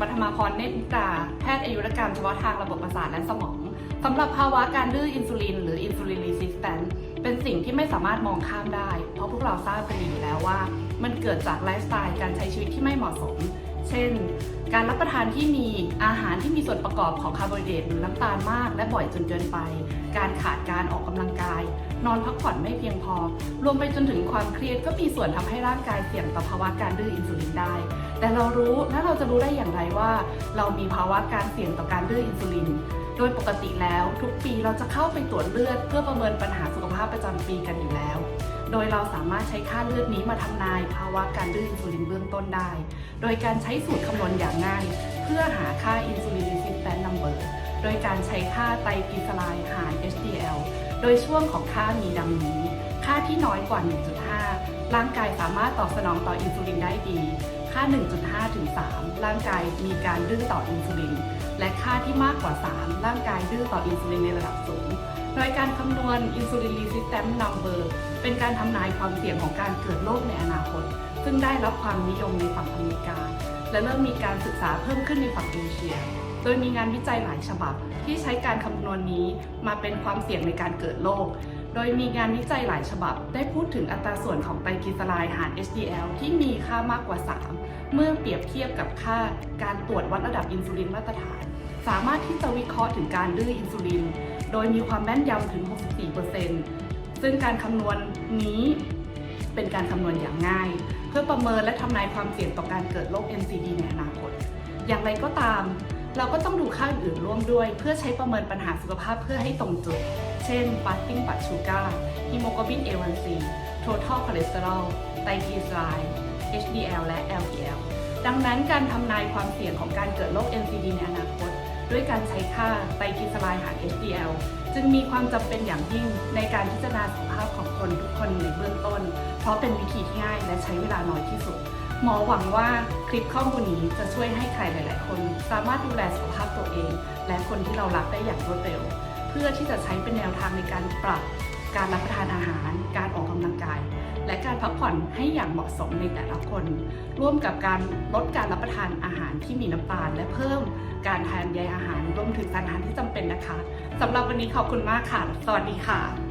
ปฐมาพรเนตรุกาแพทย์อายุรกรรมเฉพาะทางระบบประสาทและสมองสำหรับภาวะการดื้ออินซูลิน หรืออินซูลินรีสิสแตนเป็นสิ่งที่ไม่สามารถมองข้ามได้ เพราะพวกเราทราบกันอยู่แล้วว่า มันเกิดจากไลฟ์สไตล์การใช้ชีวิตที่ไม่เหมาะสม เช่น การรับประทานที่มีอาหารที่มีส่วนประกอบของคาร์โบไฮเดรตหรือน้ำตาลมาก และบ่อยจนเกินไป การขาดการออกกำลังกาย นอนพักผ่อนไม่เพียงพอ รวมไปจนถึงความเครียดก็มีส่วนทำให้ร่างกายเสี่ยงต่อภาวะการดื้ออินซูลินได้ แต่เรารู้และเราจะรู้ได้อย่างไรว่า เรามีภาวะการเสี่ยงต่อการดื้ออินซูลิน โดยปกติแล้วทุกปีเราจะเข้าไปตรวจเลือด เพื่อประเมินปัญหาสุขภาพประจำปีกันอยู่แล้ว โดยเราสามารถใช้ค่าเลือดนี้มาทำนายภาวะการดื้ออินซูลินเบื้องต้นได้ โดยการใช้สูตรคำนวณอย่างง่าย เพื่อหาค่าอินซูลิน resistant number โดยการใช้ค่าไตรกลีเซอไรด์หาร HDL โดยช่วงของค่ามีดังนี้ ค่าที่น้อยกว่า 1.5 ร่างกายสามารถตอบสนองต่ออินซูลินได้ดี ค่า 1.5 ถึง 3 ร่างกายมีการดื้อต่ออินซูลิน และค่าที่มากกว่า 3 ร่างกายดื้อต่ออินซูลินในระดับสูง โดยการคำนวณ insulin resistant number เป็นการทำนายความเสี่ยงของการเกิดโรคในอนาคต ซึ่งได้รับความนิยมในฝั่งอเมริกา และเริ่มมีการศึกษาเพิ่มขึ้นในฝั่งเอเชีย โดยมีงานวิจัยหลายฉบับ ที่ใช้การคำนวณนี้มาเป็นความเสี่ยงในการเกิดโรค โดยมีงานวิจัยหลายฉบับ ได้พูดถึงอัตราส่วนของไตรกลีเซอไรด์หาร HDL ที่มีค่ามากกว่า 3 เมื่อเปรียบเทียบกับค่าการตรวจวัดระดับอินซูลินมาตรฐาน สามารถที่จะวิเคราะห์ถึงการดื้ออินซูลิน โดยมีความแม่นยำถึง 64%ซึ่งการคำนวณนี้เป็นการคำนวณอย่างง่าย เพื่อประเมินและทำนายความเสี่ยงต่อการเกิดโรค NCD ในอนาคต อย่างไรก็ตาม เราก็ต้องดูค่าอื่นร่วมด้วย เพื่อใช้ประเมินปัญหาสุขภาพเพื่อให้ตรงจุด เช่น fasting blood sugar hemoglobin A1C total cholesterol ไตรกลีเซอไรด์ HDL และ LDL ดังนั้นการทำนายความเสี่ยงของการเกิดโรค NCD ในอนาคต ด้วยการใช้ค่าไตรกลีเซอไรด์หาร HDL จึงมีความจำเป็นอย่างยิ่งในการพิจารณาสุขภาพของคนทุกคนในเบื้องต้น เพราะเป็นวิธีที่ง่ายและใช้เวลาน้อยที่สุด หมอหวังว่าคลิปข้อมูลนี้จะช่วยให้ใครหลาย ๆ คน สามารถดูแลสุขภาพตัวเอง และคนที่เรารักได้อย่างรวดเร็ว เพื่อที่จะใช้เป็นแนวทางในการปรับ การรับประทานอาหาร การออกกำลังกาย และการพักผ่อนให้อย่างเหมาะสมในแต่ละคน ร่วมกับการลดการรับประทานอาหารที่มีน้ำตาล และเพิ่มการทานใยอาหารรวมถึงสารอาหารที่จำเป็นนะคะสำหรับวันนี้ขอบคุณมากค่ะ สวัสดีค่ะ